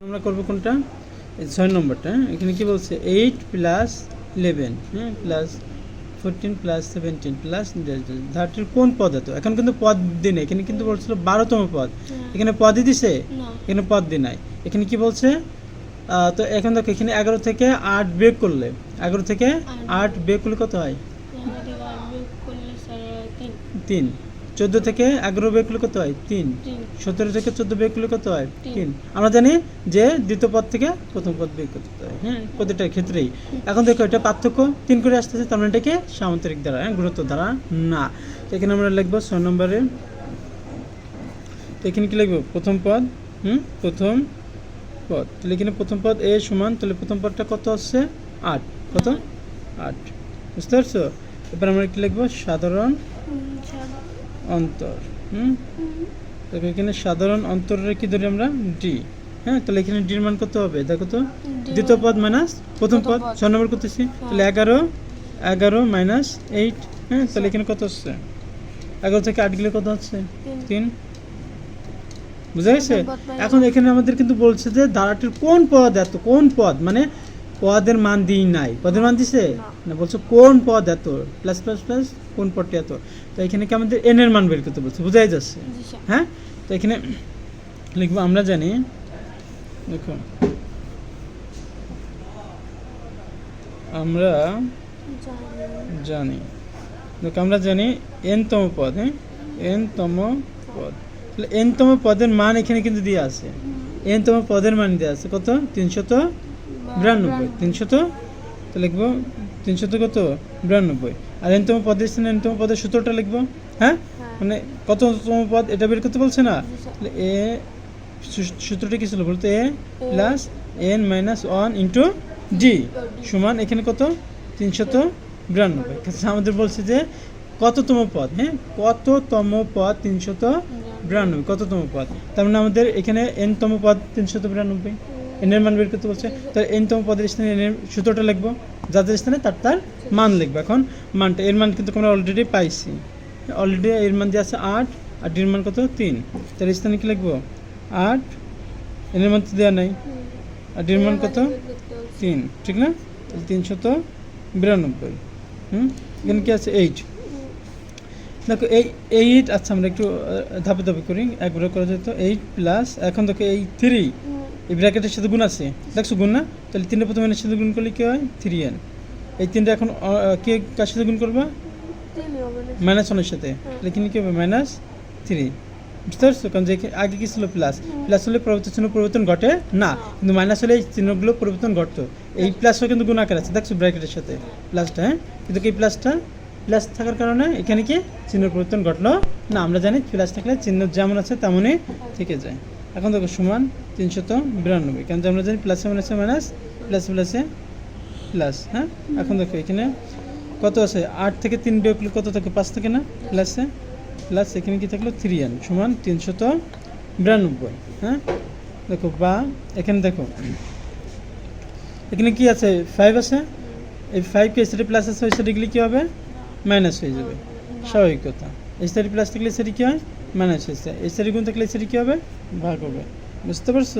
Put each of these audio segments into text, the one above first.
আমরা করব কোনটা? ছয় নম্বরটা হ্যাঁ? এখানে কি বলছে? এইট প্লাস ইলেভেন হ্যাঁ? Plus fourteen plus seventeen plus ধারটির কোন পদ এত এখন কিন্তু পদ দিই নাই। এখানে কিন্তু বলছিল বারোতম পদ। এখানে পদই দিছে? এখানে পদ দি নাই। এখানে কি বলছে? তো এখন দেখো এখানে এগারো থেকে আট বেগ করলে এগারো থেকে আট। বেগ করলে কত হয়? তিন। চোদ্দ থেকে এগারো বেগ করলে কত হয়? তিন। সতেরো থেকে চোদ্দ বের করলে কত হয়? তিন। আমরা জানি যে দ্বিতীয় পদ থেকে প্রথম পদ বের করতে হয় হ্যাঁ? প্রতিটার ক্ষেত্রেই। এখন দেখো এটা পার্থক্য তিন করে আসতেছে তার মানে এটাকে সামান্তরিক দ্বারা হ্যাঁ? গুরুত্ব দ্বারা না। এখানে আমরা লিখব ছয় নম্বরে। এখানে কি লিখব? প্রথম পদ হুম? প্রথম পদ। তাহলে এখানে প্রথম পদ এ সমান তাহলে প্রথম পদটা কত আসছে? আট। কত? আট। বুঝতে পারছ? এবার আমরা কি লিখব? সাধারণ। অন্তর হুম? তবে এখানে সাধারণ অন্তরের কি ধরি আমরা? ডি হ্যাঁ? তাহলে এখানে ডির মান কত হবে? দেখো তো দ্বিতীয় পদ মাইনাস প্রথম পদ। ছয় নম্বর করতেছি। তাহলে এগারো এগারো মাইনাস এইট হ্যাঁ? তাহলে এখানে কত হচ্ছে? এগারো থেকে আট গেলে কত হচ্ছে? তিন। বুঝা গেছে? এখন এখানে আমাদের কিন্তু বলছে যে ধারাটির কোন পদ এত? কোন পদ? মানে পদের মান দিই নাই। পদের মান দিছে? না। বলছো কোন পদ এত? প্লাস প্লাস প্লাস কোন পদটি এত? তো এখানে কি আমাদের এন এর মান বের করতে বলছে? বুঝাই যাচ্ছে? হ্যাঁ? তো এখানে লিখব আমরা জানি দেখো আমরা জানি। দেখো আমরা জানি এন তম পদ হ্যাঁ? এন তম পদ। তাহলে এন তম পদের মান এখানে কিন্তু দিয়ে আছে। এন তম পদের মান দিয়ে আছে কত? তিনশত বিরানব্বই তিনশত? তো লিখব তিনশত কত? বিরানব্বই। আর এন তম পদের স্থানে এন তম পদের সূত্রটা লিখব হ্যাঁ? হ্যাঁ। মানে কততম পদ এটা বের করতে বলছে না? এ সূত্রটা কি ছিল বলতো? A plus N minus one into D সমান এখানে কত? তিনশত বিরানব্বই। আমাদের বলছে যে কততম পদ হ্যাঁ? কততম পদ তিনশত বিরানব্বই কততম পদ? তার মানে আমাদের এখানে এন তম পদ তিনশত বিরানব্বই। এন এর মান বের করতে বলছে। তো এন তম পদের স্থানে এন এর সূত্রটা লিখব। যাদের স্থানে তার তার মান লিখব। এখন মানটা, এর মান কিন্তু আমরা অলরেডি পাইছি। অলরেডি এর মান দিয়ে আছে আট, আর ডির মান কত? তিন। তার স্থানে কি লিখব? আট এন এর মান তো দেওয়া নাই। আর ডির মান কত? তিন। ঠিক না? তিনশত বিরানব্বই। হুম? এখানে কি আছে? এইট দেখো, এই এইট আচ্ছা আমরা একটু ধাপে ধাপে করি। একবারে করা যেত এইট প্লাস এখন দেখো এই থ্রি এই ব্র্যাকেটের সাথে গুণ আছে। দেখছ গুণ না? তাহলে তিনটা প্রথমে এনের সাথে গুণ করলে কি হয়? থ্রি এন এই তিনটে এখন কে কার সাথে গুণ করবে? মাইনাস ওয়ানের সাথে। তাহলে এখানে কী হবে? মাইনাস থ্রি বুঝতে পারছ? কারণ যে আগে কি ছিল? প্লাস প্লাস হলে পরবর্তী চিহ্ন পরিবর্তন ঘটে না। কিন্তু মাইনাস হলে এই চিহ্নগুলো পরিবর্তন ঘটতো। এই প্লাসটা কিন্তু গুণ আকার আছে। দেখছ ব্র্যাকেটের সাথে প্লাসটা হ্যাঁ? কিন্তু এই প্লাসটা প্লাস থাকার কারণে এখানে কি? চিহ্ন পরিবর্তন ঘটলো না। আমরা জানি প্লাস থাকলে চিহ্ন যেমন আছে তেমনই থেকে যায়। এখন দেখো সমান তিনশত বিরানব্বই। কেন আমরা জানি প্লাসে মাইনাসে মাইনাস প্লাস প্লাসে প্লাস হ্যাঁ? এখন দেখো এখানে কত আছে? আট থেকে তিন বিয়োগ করলে কত থাকে? পাঁচ থাকে না? প্লাসে প্লাস এখানে কি থাকল? থ্রি এন সমান তিনশত বিরানব্বই হ্যাঁ? দেখো বা, এখানে দেখো, এখানে কি আছে? ফাইভ আছে। এই ফাইভ কে প্লাস আছে, ওই সাইডে গেলে কী হবে? মাইনাস হয়ে যাবে। স্বাভাবিক কথা। এই প্লাস থাকলে সেটি কী হয়? মাইনাস হয়েছে। এই সাইডে গুণ থাকলে সেটি কী হবে? ভাগ হবে। বুঝতে পারছ?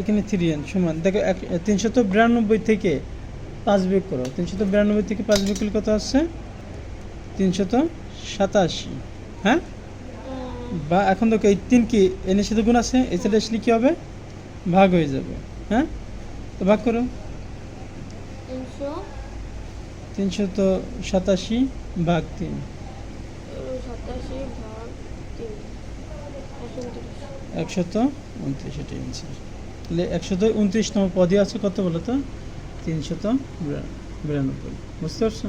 এখানে থ্রি এন সমান। দেখো এক তিনশত বিরানব্বই থেকে পাঁচ বিয়োগ করো। তিনশত বিরানব্বই থেকে পাঁচ বিয়োগ করলে কত আসছে? তিনশত সাতাশি। হ্যাঁ? বা এখন দেখো এই তিন কি এনের সাথে গুণ আছে? এই সাইডে আসলে কী হবে? ভাগ হয়ে যাবে। হ্যাঁ? তো ভাগ করো। তিনশো তিনশত সাতাশি ভাগ তিন। সাতাশি একশত উনত্রিশ এটাই অ্যান্সার তাহলে একশত উনত্রিশতম পদে আছে কত বলো তো তিনশত বিরা- বিরানব্বই। বুঝতে পারছ